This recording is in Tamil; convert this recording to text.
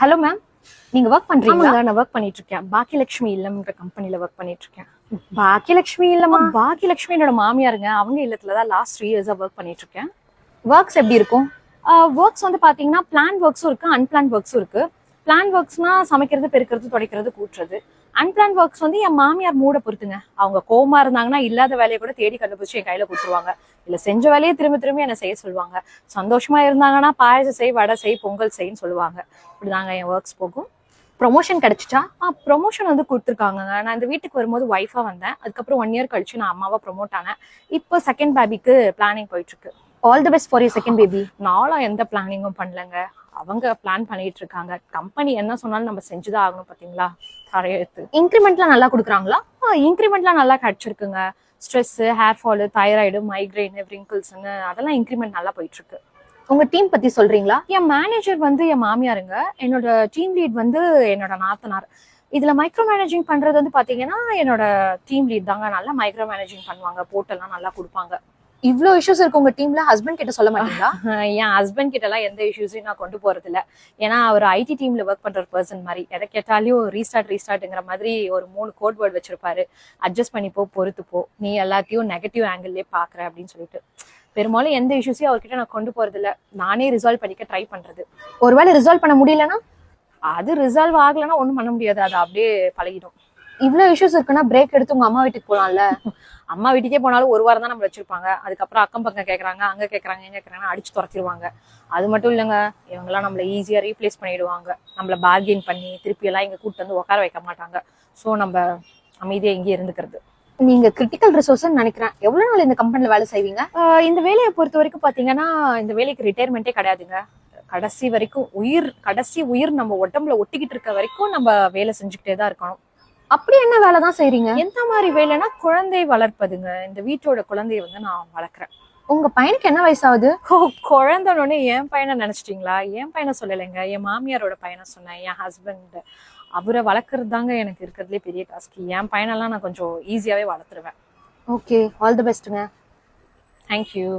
ஹலோ மேம் நீங்க ஒர்க் பண்றீங்களா? நான் ஒர்க் பண்ணிட்டு இருக்கேன் பாக்கியலட்சுமி இல்லம்ன்ற கம்பெனில ஒர்க் பண்ணிட்டு இருக்கேன் பாக்கியலட்சுமி இல்லம்மா? பாக்கியலட்சுமி என்னோட மாமியாருங்க. அவங்க இல்லத்துல தான் லாஸ்ட் த்ரீ இயர்ஸா ஒர்க் பண்ணிட்டு இருக்கேன் ஒர்க்ஸ் எப்படி இருக்கும்? ஒர்க்ஸ் வந்து பாத்தீங்கன்னா பிளான் ஒர்க்ஸும் இருக்கு அன்பிளான் ஒர்க்ஸும் இருக்கு. பிளான் ஒர்க்ஸ்னா சமைக்கிறது பெருக்கிறது துடைக்கிறது கூட்டுறது. அன்பிளான் ஒர்க்ஸ் வந்து என் மாமியார் மூட பொறுத்துங்க. அவங்க கோவமா இருந்தாங்கன்னா இல்லாத வேலையை கூட தேடி கண்டுபிடிச்சு என் கையில கொடுத்துருவாங்க. இல்ல செஞ்ச வேலையை திரும்ப திரும்ப என்ன செய்ய சொல்லுவாங்க. சந்தோஷமா இருந்தாங்கன்னா பாயசம் செய் வடை செய் பொங்கல் செய்ன்னு சொல்லுவாங்க. இப்படிதாங்க என் ஒர்க்ஸ் போகும். ப்ரொமோஷன் கிடைச்சிச்சா? ஆ ப்ரொமோஷன் வந்து கொடுத்துருக்காங்க நான் இந்த வீட்டுக்கு வரும்போது ஒய்ஃபா வந்தேன். அதுக்கப்புறம் ஒன் இயர் கழிச்சு நான் அம்மாவா ப்ரொமோட் ஆனேன். இப்போ செகண்ட் பேபிக்கு பிளானிங் போயிட்டு இருக்கு all the best for you second baby நானும் எந்த பிளானிங்கும் பண்ணலங்க. அவங்க பிளான் பண்ணிட்டு இருக்காங்க கம்பெனி என்ன சொன்னாலும் நம்ம செஞ்சுதான் ஆகணும் பாத்தீங்களா தலையெழுத்து இன்க்ரிமெண்ட்லாம் நல்லா கொடுக்குறாங்களா? இன்க்ரிமெண்ட்லாம் நல்லா கிடைச்சிருக்குங்க. Stress hair fall thyroid migraine விரிங்கிள்ஸ்னு அதெல்லாம் இன்க்ரிமெண்ட் நல்லா போயிட்டு இருக்கு உங்க டீம் பத்தி சொல்றீங்களா? என் மேனேஜர் வந்து என் மாமியாருங்க. என்னோட டீம் லீட் வந்து என்னோட நாத்தனார். இதுல மைக்ரோ மேனேஜிங் பண்றது வந்து பாத்தீங்கன்னா என்னோட டீம் லீட் தாங்க. நல்லா மைக்ரோ மேனேஜிங் பண்ணுவாங்க. போட்டெல்லாம் நல்லா கொடுப்பாங்க. இவ்ளோ இஷ்யூஸ் இருக்கு உங்க டீம்ல ஹஸ்பண்ட் கிட்ட சொல்ல மாட்டீங்களா? என் ஹஸ்பண்ட் கிட்ட எல்லாம் எந்த இஷ்யூஸையும் நான் கொண்டு போறது இல்ல ஏன்னா அவர் ஐடி டீம்ல ஒர்க் பண்ற பர்சன் மாதிரி. எதை கேட்டாலையும் ரீஸ்டார்ட் ரீஸ்டார்ட்ங்கிற மாதிரி ஒரு மூணு கோட் வேர்ட் வச்சிருப்பாரு. அட்ஜஸ்ட் பண்ணிப்போ பொறுத்து போ. நீ எல்லாத்தையும் நெகட்டிவ் ஆங்கிள்லேயே பாக்குற அப்படின்னு சொல்லிட்டு. பெரும்பாலும் எந்த இஷ்யூஸையும் அவர்கிட்ட நான் கொண்டு போறது இல்ல நானே ரிசால்வ் பண்ணிக்க ட்ரை பண்றது. ஒருவேளை ரிசால்வ் பண்ண முடியலன்னா அது ரிசால்வ் ஆகலைன்னா ஒன்றும் பண்ண முடியாது. அது அப்படியே பழகிடும். இவ்ளோ இஷ்யூஸ் இருக்குன்னா பிரேக் எடுத்து உங்க அம்மா வீட்டுக்கு போலாம்ல? அம்மா வீட்டுக்கே போனாலும் ஒரு வாரம் தான் நம்ம வச்சிருப்பாங்க. அதுக்கப்புறம் அக்கம் பக்கம் கேக்குறாங்க அங்க கேக்குறாங்க எங்க கேக்குறாங்க அடிச்சு துரத்திடுவாங்க. அது மட்டும் இல்லைங்க இவங்கெல்லாம் நம்மள ஈஸியா ரீப்ளேஸ் பண்ணிடுவாங்க. நம்மள பார்கெயின் பண்ணி திருப்பி எல்லாம் இங்க கூட்டு வந்து உட்கார வைக்க மாட்டாங்க. சோ நம்ம அமைதியா இங்கே இருந்துக்கிறது. நீங்க கிரிட்டிக்கல் ரிசோர்ஸ் நினைக்கிறேன். எவ்வளவு நாள் இந்த கம்பெனில வேலை செய்வீங்க? இந்த வேலையை பொறுத்த வரைக்கும் பாத்தீங்கன்னா இந்த வேலைக்கு ரிட்டையர்மெண்ட்டே கிடையாதுங்க. கடைசி வரைக்கும் உயிர் கடைசி உயிர் நம்ம உடம்புல ஒட்டிக்கிட்டு இருக்க வரைக்கும் நம்ம வேலை செஞ்சுக்கிட்டே தான் இருக்கணும். அப்படி என்ன வேலை தான் செய்றீங்க? எந்த மாதிரி வேலைன்னா குழந்தை வளர்ப்பதுங்க. இந்த வீட்டோட குழந்தைய வந்து நான் வளர்க்குறேன். உங்க பையனுக்கு என்ன வயசாகுது? ஓ குழந்தைன்னு என் பையனை நினைச்சிட்டீங்களா? என் பையனை சொல்லலைங்க. என் மாமியாரோட பையனை சொன்னேன். என் ஹஸ்பண்ட் அவரை வளர்க்குறது தாங்க எனக்கு இருக்கிறதுலே பெரிய டாஸ்க் என் பையனெல்லாம் நான் கொஞ்சம் ஈஸியாவே வளர்த்துருவேன். ஓகே ஆல் தி பெஸ்ட்டுங்க தேங்க்யூ